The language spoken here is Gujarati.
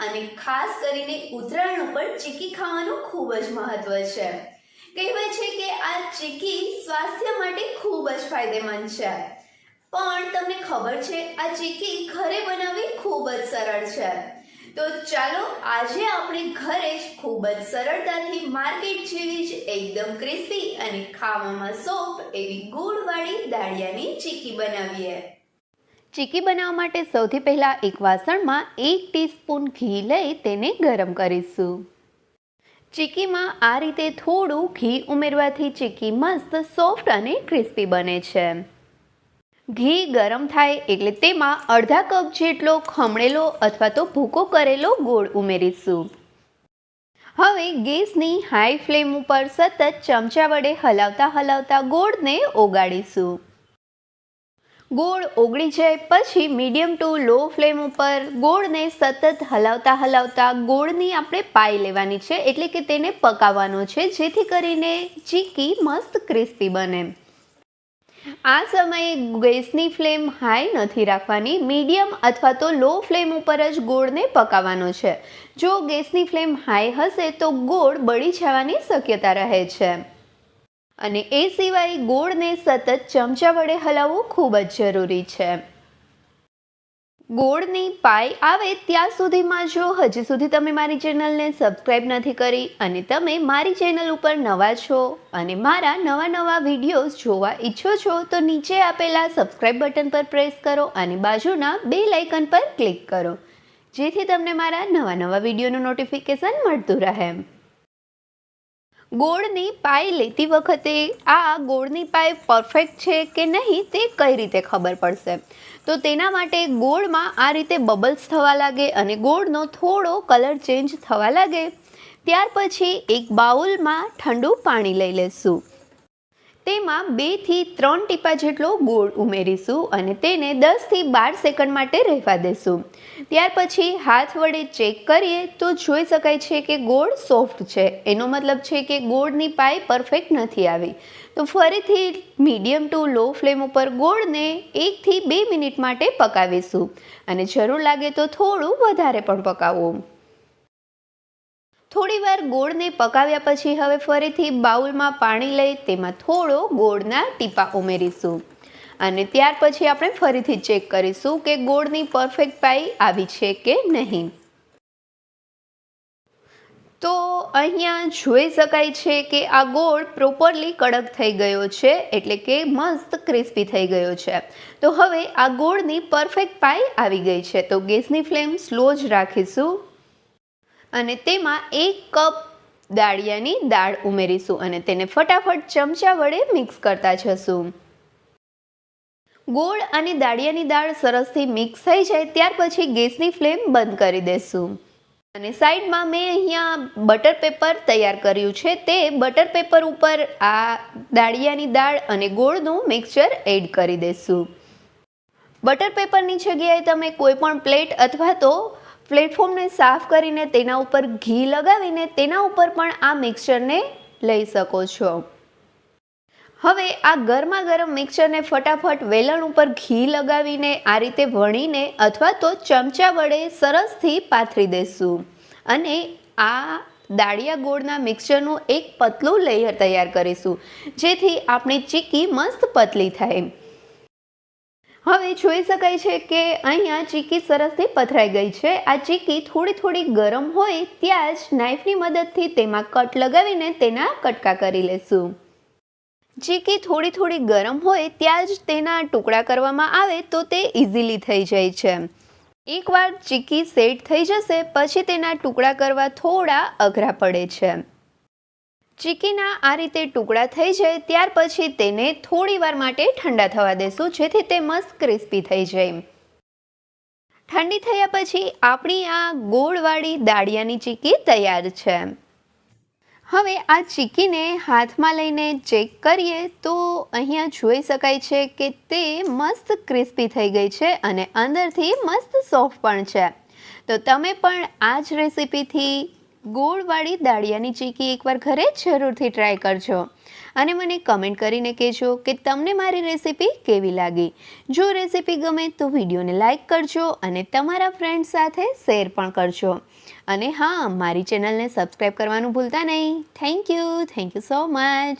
અને ખાસ કરીને ઉત્તરાયણ ઉપર ચીકી ખાવાનું ખૂબ જ મહત્વ છે. કહેવાય છે કે આ ચીકી સ્વાસ્થ્ય માટે ખૂબ જ ફાયદેમંદ છે. પણ તમને ખબર છે, આ ચીકી ઘરે બનાવવી ખૂબ જ સરળ છે. તો ચાલો આજે આપણે ઘરે જ ખૂબ જ સરળતાથી માર્કેટ જેવી જ એકદમ ક્રિસ્પી અને ખાવામાં સોફ્ટ એવી ગુળવાળી દાળિયાની ચીકી બનાવીએ. ચીકી બનાવવા માટે સૌથી પહેલાં એક વાસણમાં એક ટીસ્પૂન ઘી લઈ તેને ગરમ કરીશું. ચીકીમાં આ રીતે થોડું ઘી ઉમેરવાથી ચીકી મસ્ત સોફ્ટ અને ક્રિસ્પી બને છે. ઘી ગરમ થાય એટલે તેમાં અડધા કપ જેટલો ખમણેલો અથવા તો ભૂકો કરેલો ગોળ ઉમેરીશું. હવે ગેસની હાઈ ફ્લેમ ઉપર સતત ચમચા વડે હલાવતા હલાવતા ગોળને ઓગાળીશું. ગોળ ઓગળી જાય પછી મીડિયમ ટુ લો ફ્લેમ ઉપર ગોળને સતત હલાવતા હલાવતા ગોળની આપણે પાઈ લેવાની છે, એટલે કે તેને પકાવવાનો છે, જેથી કરીને ચીકી મસ્ત ક્રિસ્પી બને. આ સમયે ગેસની ફ્લેમ હાઈ નથી રાખવાની, મીડિયમ અથવા તો લો ફ્લેમ ઉપર જ ગોળને પકાવવાનો છે. જો ગેસની ફ્લેમ હાઈ હશે તો ગોળ બળી જવાની શક્યતા રહે છે. અને એ સિવાય ગોળને સતત ચમચા વડે હલાવવું ખૂબ જ જરૂરી છે. ગોળની પાઈ આવે ત્યાં સુધીમાં જો હજી સુધી તમે મારી ચેનલને સબસ્ક્રાઈબ નથી કરી અને તમે મારી ચેનલ ઉપર નવા છો અને મારા નવા નવા વિડીયોઝ જોવા ઈચ્છો છો તો નીચે આપેલા સબસ્ક્રાઈબ બટન પર પ્રેસ કરો અને બાજુના બે લાઇકન પર ક્લિક કરો, જેથી તમને મારા નવા નવા વિડીયોનું નોટિફિકેશન મળતું રહે. ગોળની પાઈ લેતી વખતે આ ગોળની પાઈ પરફેક્ટ છે કે નહીં તે કઈ રીતે ખબર પડશે? તો તેના માટે ગોળમાં આ રીતે બબલ્સ થવા લાગે અને ગોળનો થોડો કલર ચેન્જ થવા લાગે. ત્યાર પછી એક બાઉલમાં ઠંડુ પાણી લઈ લેશું. તેમાં બેથી ત્રણ ટીપા જેટલો ગોળ ઉમેરીશું અને તેને દસથી બાર સેકન્ડ માટે રહેવા દેશું. ત્યાર પછી હાથ વડે ચેક કરીએ તો જોઈ શકાય છે કે ગોળ સોફ્ટ છે. એનો મતલબ છે કે ગોળની પાઈ પરફેક્ટ નથી આવી. તો ફરીથી મીડિયમ ટુ લો ફ્લેમ ઉપર ગોળને એકથી બે મિનિટ માટે પકાવીશું. અને જરૂર લાગે તો થોડું વધારે પણ પકાવવું થોડીવાર ગોળને પકાવ્યા પછી હવે ફરીથી બાઉલમાં પાણી લઈ તેમાં થોડો ગોળના ટીપા ઉમેરીશું. અને ત્યાર પછી આપણે ફરીથી ચેક કરીશું કે ગોળની પરફેક્ટ પાઈ આવી છે કે નહીં. તો અહીંયા જોઈ શકાય છે કે આ ગોળ પ્રોપરલી કડક થઈ ગયો છે, એટલે કે મસ્ત ક્રિસ્પી થઈ ગયો છે. તો હવે આ ગોળની પરફેક્ટ પાઈ આવી ગઈ છે. તો ગેસની ફ્લેમ સ્લો જ રાખીશું. અને તેમાં એક કપ દાળિયાની દાળ ઉમેરીશું અને તેને ફટાફટ ચમચા વડે મિક્સ કરતા જશું. ગોળ અને દાળિયાની દાળ સરસથી મિક્સ થઈ જાય ત્યાર પછી ગેસની ફ્લેમ બંધ કરી દેશું. અને સાઈડમાં મેં અહીંયા બટર પેપર તૈયાર કર્યું છે તે બટર પેપર ઉપર આ દાળિયાની દાળ અને ગોળનું મિક્સચર એડ કરી દેશું. બટર પેપરની જગ્યાએ તમે કોઈ પણ પ્લેટ અથવા તો પ્લેટફોર્મને સાફ કરીને તેના ઉપર ઘી લગાવીને તેના ઉપર પણ આ મિક્સરને લઈ શકો છો. હવે આ ગરમા ગરમ મિક્સરને ફટાફટ વેલણ ઉપર ઘી લગાવીને આ રીતે વણીને અથવા તો ચમચા વડે સરસથી પાથરી દેશું. અને આ દાળિયા ગોળના મિક્સરનું એક પતલું લેયર તૈયાર કરીશું, જેથી આપણી ચીકી મસ્ત પતલી થાય. હવે જોઈ શકાય છે કે અહીંયા ચીકી સરસથી પથરાઈ ગઈ છે. આ ચીકી થોડી થોડી ગરમ હોય ત્યાં જ નાઈફની મદદથી તેમાં કટ લગાવીને તેના કટકા કરી લેશું. ચીકી થોડી થોડી ગરમ હોય ત્યાં જ તેના ટુકડા કરવામાં આવે તો તે ઇઝીલી થઈ જાય છે. એકવાર ચીકી સેટ થઈ જશે, પછી તેના ટુકડા કરવા થોડા અઘરા પડે છે. ચીકીના આ રીતે ટુકડા થઈ જાય ત્યાર પછી તેને થોડી વાર માટે ઠંડા થવા દેશું, જેથી તે મસ્ત ક્રિસ્પી થઈ જાય. ઠંડી થયા પછી આપણી આ ગોળવાળી દાળિયાની ચીકી તૈયાર છે. હવે આ ચીકીને હાથમાં લઈને ચેક કરીએ તો અહીંયા જોઈ શકાય છે કે તે મસ્ત ક્રિસ્પી થઈ ગઈ છે અને અંદરથી મસ્ત સોફ્ટ પણ છે. તો તમે પણ આ જ રેસીપીથી ગોળવાળી દાળિયાની ચીકી એકવાર ઘરે જરૂરથી ટ્રાય કરજો. અને મને કમેન્ટ કરીને કહેજો કે તમને મારી રેસીપી કેવી લાગી? જો રેસીપી ગમે તો વિડીયોને લાઇક કરજો અને તમારા ફ્રેન્ડ્સ સાથે શેર પણ કરજો. અને હા, મારી ચેનલને સબસ્ક્રાઈબ કરવાનું ભૂલતા નહીં. Thank you thank you so much